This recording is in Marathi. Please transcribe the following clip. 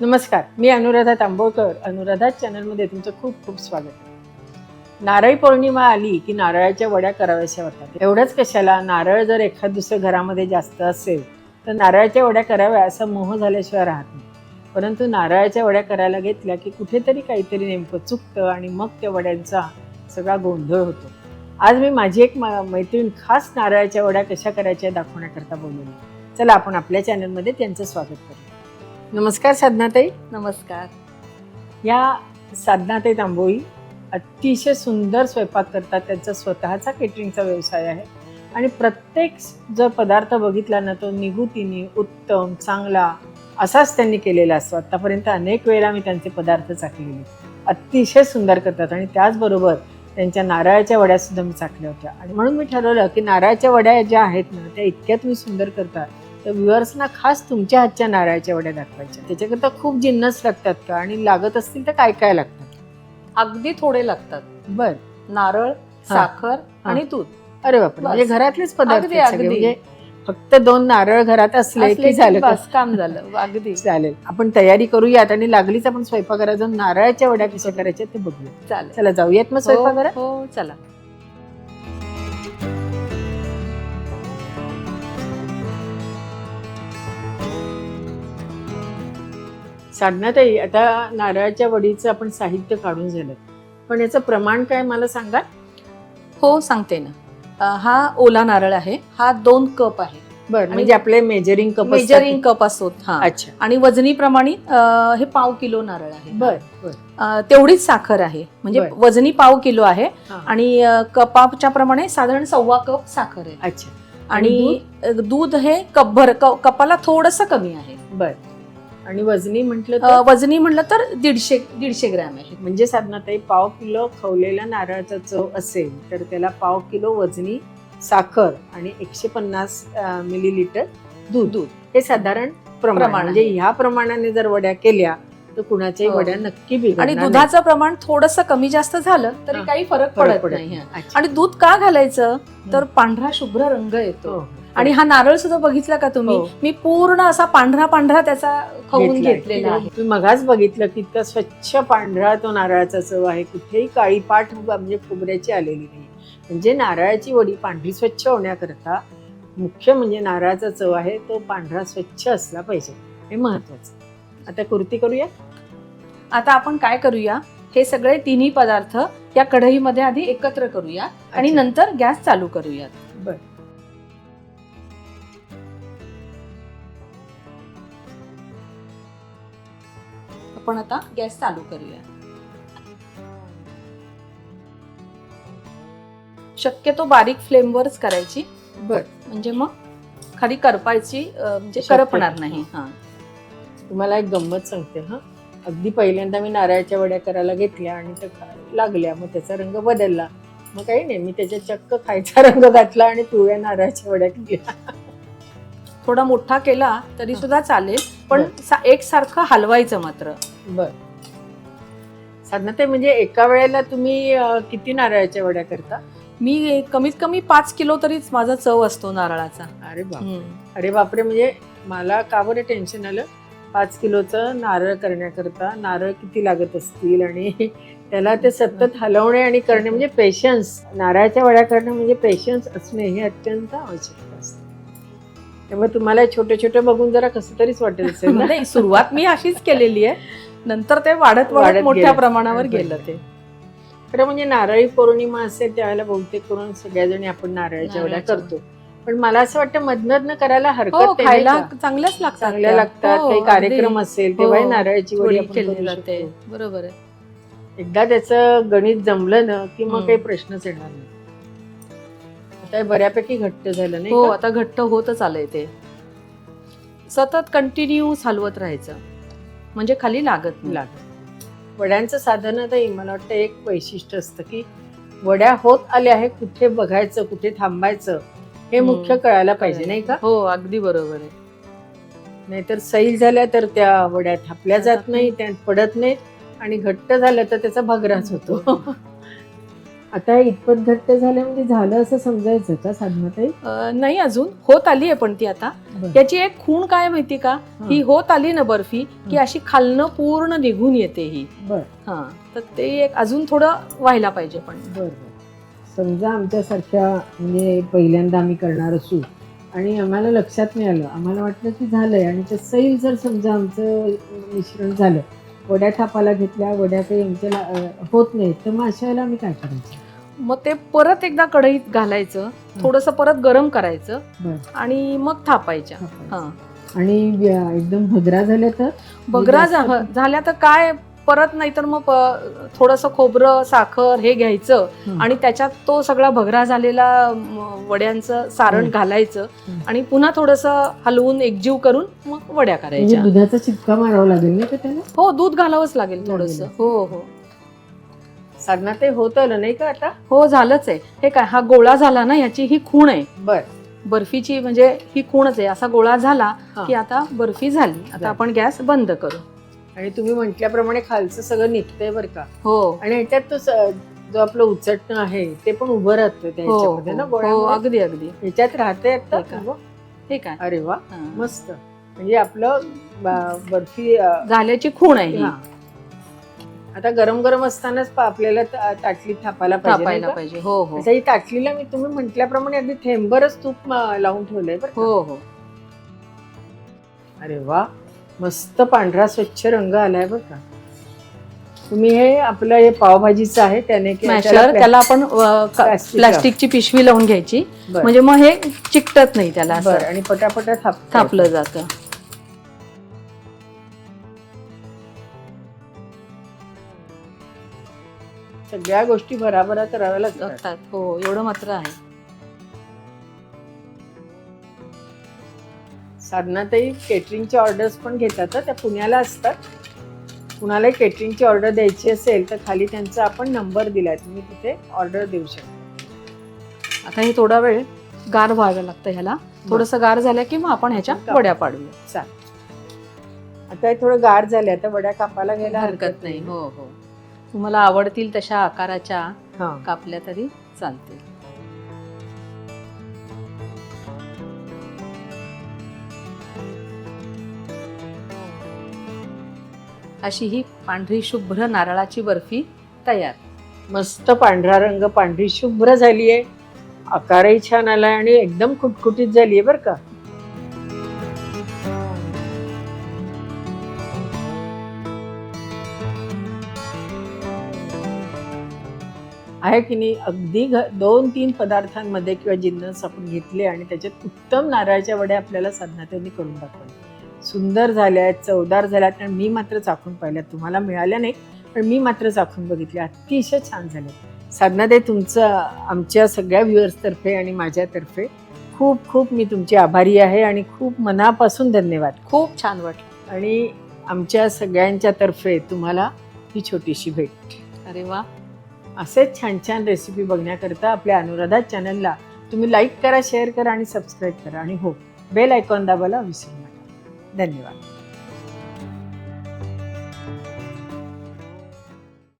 नमस्कार मी अनुराधा तांबोळकर. अनुराधा चॅनलमध्ये तुमचं खूप खूप स्वागत नारळी पौर्णिमा आली की नारळाच्या वड्या कराव्याशा वाटतात. एवढंच कशाला नारळ जर एखाद दुसऱ्या घरामध्ये जास्त असेल तर नारळाच्या वड्या कराव्या असा मोह झाल्याशिवाय राहत नाही. परंतु नारळाच्या वड्या करायला घेतल्या की कुठेतरी काहीतरी नेमकं चुकतं आणि मग त्या वड्यांचा सगळा गोंधळ होतो. आज मी माझी एक मा- मैत्रीण खास नारळाच्या वड्या कशा करायच्या दाखवण्याकरता बोलवली चला आपण आपल्या चॅनलमध्ये त्यांचं स्वागत करू नमस्कार साधनाताई. नमस्कार. या साधनाताई तांबोळी अतिशय सुंदर स्वयंपाक करतात. त्यांचा स्वतःचा केटरिंगचा व्यवसाय आहे. आणि प्रत्येक जर पदार्थ बघितला ना तो निगुतीने उत्तम चांगला असाच त्यांनी केलेला असतो. आतापर्यंत अनेक वेळेला मी त्यांचे पदार्थ चाकलेले. अतिशय सुंदर करतात. आणि त्याचबरोबर त्यांच्या नारळाच्या वड्या सुद्धा मी चाकल्या होत्या. आणि म्हणून मी ठरवलं की नारळाच्या वड्या ज्या आहेत ना त्या इतक्या तुम्ही सुंदर करता तर व्ह्युअर्सना खास तुमच्या हातच्या नारळाच्या वड्या दाखवायच्या. त्याच्याकरता खूप जिन्नस लागतात का आणि लागत असतील तर काय काय लागतात? अगदी थोडे लागतात. बर. नारळ साखर आणि दूध अरे बापरे. म्हणजे घरातलेच पदार्थ अगदी, आहेत सगळे. अगदी. म्हणजे फक्त दोन नारळ घरात असले असले की झालं का? बस काम झालं. अगदी. चालेल. आपण तयारी करूयात आणि लागलीच आपण स्वयंपाकघरात जाऊन नारळाच्या वड्या कशा करायच्या ते बघूया चालेल. चला जाऊयात मग स्वयंपाकघरात? हो हो, चला. साधनाताई आता नारळाच्या वडीचं आपण साहित्य काढून झालं. पण याचं प्रमाण काय मला सांगा हो सांगते ना. हा ओला नारळ आहे. हा दोन कप आहे. बरं म्हणजे आपले मेजरिंग कप मेजरिंग कप असतो हा. अच्छा. आणि वजनी प्रमाणे हे पाव किलो नारळ आहे. बर तेवढीच साखर आहे. म्हणजे. वजनी पाव किलो आहे. आणि कपाच्या प्रमाणे साधारण सव्वा कप साखर आहे. अच्छा. आणि दूध? हे कपभर कपाला थोडस कमी आहे. बर. आणि वजनी म्हटलं वजनी म्हटलं तर दीडशे दीडशे ग्रॅम आहे. म्हणजे साधनाताई पाव किलो खवलेल्या नारळाचा चव असेल तर त्याला पाव किलो वजनी साखर आणि एकशे पन्नास मिलीलिटर दूध. दूध. हे साधारण प्रमाण म्हणजे. ह्या प्रमाणाने जर वड्या केल्या तर कुणाच्याही हो. वड्या नक्की बिघडणार आणि. दुधाचं प्रमाण थोडस कमी जास्त झालं तरी हा. काही फरक पडत नाही हा. आणि दूध का घालायचं तर पांढरा शुभ्र रंग हो, येतो हो. आणि हा नारळ सुद्धा बघितला का तुम्ही हो. मी पूर्ण असा पांढरा पांढरा त्याचा खाऊन. घेतलेला आहे तुम्ही मगाच बघितलं की इतका स्वच्छ पांढरा तो नारळाचा चव आहे कुठेही काळी पाठ म्हणजे खोबऱ्याची आलेली नाही म्हणजे नारळाची वडी पांढरी स्वच्छ होण्याकरता मुख्य म्हणजे नारळाचा चव आहे तो पांढरा स्वच्छ असला पाहिजे हे महत्वाचं आता कुर्ती करूया आता आपण काय करूया? हे सगळे तिन्ही पदार्थ या कढईमध्ये आधी एकत्र करूया आणि अच्छा. नंतर गॅस चालू करूयात. बर. आपण आता गॅस चालू करूया. शक्यतो बारीक फ्लेमवरच करायची. बर. म्हणजे मग खाली करपायची अं, म्हणजे शक्यतो. करपणार नाही. हा. तुम्हाला एक गंमत सांगते हा. अगदी पहिल्यांदा मी नारळाच्या वड्या करायला घेतल्या आणि त्या लागल्या. मग त्याचा रंग बदलला. मग काही नाही मी त्याच्या चक्क खायचा रंग घातला आणि पिवळ्या नारळाच्या वड्या केल्या थोडा मोठा केला तरी. सुद्धा चालेल पण सा- एकसारखं हलवायचं मात्र. बर. साधारणतः म्हणजे एका वेळेला तुम्ही अं, किती नारळाच्या वड्या करता? मी कमीत कमी पाच किलो तरीच माझा चव असतो नारळाचा. अरे बाप हम्म. अरे बापरे म्हणजे मला का बरं टेन्शन आलं? पाच किलोचं नारळ करण्याकरता नारळ किती लागत असतील आणि त्याला ते सतत हलवणे आणि करणे म्हणजे पेशन्स नारळाच्या वड्या करणं म्हणजे पेशन्स असणे हे अत्यंत आवश्यक असतं. त्यामुळे तुम्हाला छोटे छोटे बघून जरा कसं तरीच वाटेल असेल नाही सुरुवात मी अशीच केलेली आहे. नंतर ते वाढत वाढत मोठ्या. प्रमाणावर. गेलं ते. खरं म्हणजे नारळी पौर्णिमा असेल त्यावेळेला बहुतेक करून सगळ्याजणी आपण नारळाच्या वड्या. करतो. पण मला असं वाटतं मधनं करायला हरकत हो नाही, खायला का? चांगल्याच लागतात चांगल्या त्या. लागतात हो, काही अगदी. कार्यक्रम असेल तेव्हा हो. नारळाची वडी वडी आपण केली करू जाते शकतो. बरोबर आहे एकदा त्याचं गणित जमलं ना की मग हम्म. काही प्रश्नच येणार नाही आता हे बऱ्यापैकी घट्ट झालं नाही हो का? आता घट्ट होतच आलंय ते सतत कंटिन्यू हलवत राहायचं म्हणजे खाली लागत नाही लागत वड्यांचं साधनतही मला वाटतं एक वैशिष्ट्य असतं की वड्या होत आल्या आहे कुठे बघायचं कुठे थांबायचं हे. मुख्य कळायला पाहिजे नाही का? हो अगदी बरोबर आहे. नाहीतर सैल झाल्या तर त्या वड्या थापल्या जात नाही त्या पडत नाहीत आणि घट्ट झालं तर त्याचा भगराच होतो. आता इतपत घट्ट झालं म्हणजे झालं असं समजायचं का साधनाताई? नाही अजून. होत आली आहे पण ती आता. बरं. याची एक खूण काय माहिती का? ही. होत आली ना बर्फी की हं. अशी खालनं पूर्ण निघून येते ही. हा. तर ते एक अजून थोडं व्हायला पाहिजे पण. बर. समजा आमच्यासारख्या म्हणजे पहिल्यांदा आम्ही करणार असू आणि आम्हाला लक्षात नाही आलं आम्हाला वाटलं की झालंय आणि ते सैल जर समजा आमचं मिश्रण झालं वड्या थापाला घेतल्या वड्या काही आमच्या होत नाही तर मग अशा वेळेला आम्ही काय करायचं? मग ते परत एकदा कढईत घालायचं थोडंसं परत गरम करायचं आणि मग थापायच्या. थापायचं. हा. आणि एकदम भगरा झाल्या तर? जास्त- झा- झाल्या तर काय परत नाहीतर मग थोडंसं खोबरं साखर हे घ्यायचं. आणि त्याच्यात तो सगळा भगरा झालेला वड्यांचं सारण. घालायचं. आणि पुन्हा थोडंसं हलवून एकजीव करून मग वड्या म्हणजे करायच्या दुधाचा चिपका मारावा लागेल ना हो दूध घालावंच लागेल थोडस. हो हो साधना ते होत आलं नाही का आता हो झालंच आहे हे काय हा गोळा झाला ना ह्याची ही खूण आहे बर बर्फीची म्हणजे ही खूणच आहे असा गोळा झाला. की आता बर्फी झाली आता. आपण गॅस बंद करू आणि तुम्ही म्हटल्याप्रमाणे खालचं सगळं निघतंय बरं का हो आणि ह्याच्यात तो स- जो आपलं उचटणं आहे ते पण उभं राहतं त्या हो ह्याच्यामध्ये ना हो, हो गोळ्यामुळे अगदी अगदी ह्याच्यात राहते आता हे का? हे काय अरे वा हा. मस्त म्हणजे आपलं ब- बर्फी अं, झाल्याची खूण आहे ही. हा. आता गरम गरम असतानाच पा- आपल्याला ता- ताटलीत थापायला पाहिजे नाही थापायला का? पाहिजे हो हो अच्छा, ही ताटलीला मी तुम्ही म्हटल्याप्रमाणे अगदी थेंबरच तूप अं, लावून ठेवलंय बरं का? हो हो अरे वा मस्त पांढरा स्वच्छ रंग आलाय बरं का. तुम्ही हे आपलं हे पावभाजीचं आहे त्याने के- मॅशर त्याला त्याला आपण अ, का- प्लास्टिक प्लास्टिकची पिशवी लावून घ्यायची. बरं. म्हणजे मग हे चिकटत नाही त्याला असं. बरं आणि पटापटा थाप थापलं जातं. सगळ्या गोष्टी भराभरा कराव्या लागतात. लागतात. हो एवढं मात्र आहे. साधनाताई केटरिंगचे ऑर्डर्स पण घेतात. त्या पुण्याला असतात. कुणाला केटरिंगची ऑर्डर द्यायची असेल तर खाली त्यांचा आपण नंबर दिलाय. तुम्ही तिथे ऑर्डर देऊ शकता. आता हे थोडा वेळ गार व्हायला लागतं ह्याला. थोडस गार झालं की मग आपण ह्याच्या. वड्या पाडूया. चालेल. आता हे थोडं गार झाले आता वड्या कापायला घ्यायला हरकत नाही हो हो. तुम्हाला आवडतील तशा आकाराच्या कापल्या तरी चालतील. अशी ही पांढरी शुभ्र नारळाची बर्फी तयार. मस्त पांढरा रंग पांढरी शुभ्र झाली आहे आकारही छान आलाय आणि एकदम खुटखुटीत झाली आहे बरं का. आहे की नाही अगदी घ दोन तीन पदार्थांमध्ये किंवा जिन्नस आपण घेतले आणि त्याच्यात उत्तम नारळाच्या वड्या आपल्याला साधना त्यांनी करून दाखवल्या. सुंदर झाल्या आहेत चवदार झाल्या आहेत आणि मी मात्र चाखून पाहिल्या तुम्हाला मिळाल्या नाही पण मी मात्र चाखून बघितल्या. अतिशय छान झाल्या साधना ते तुमचं आमच्या सगळ्या व्ह्युअर्सतर्फे आणि माझ्यातर्फे खूप खूप मी तुमची आभारी आहे आणि खूप मनापासून धन्यवाद. खूप छान वाटलं. आणि आमच्या सगळ्यांच्या तर्फे तुम्हाला ही छोटीशी भेट. अरे वा. असेच छान छान रेसिपी बघण्याकरता आपल्या अनुराधा चॅनलला तुम्ही लाईक करा शेअर करा आणि सबस्क्राईब करा. आणि हो बेल आयकॉन दाबायला विसरू नका. धन्यवाद.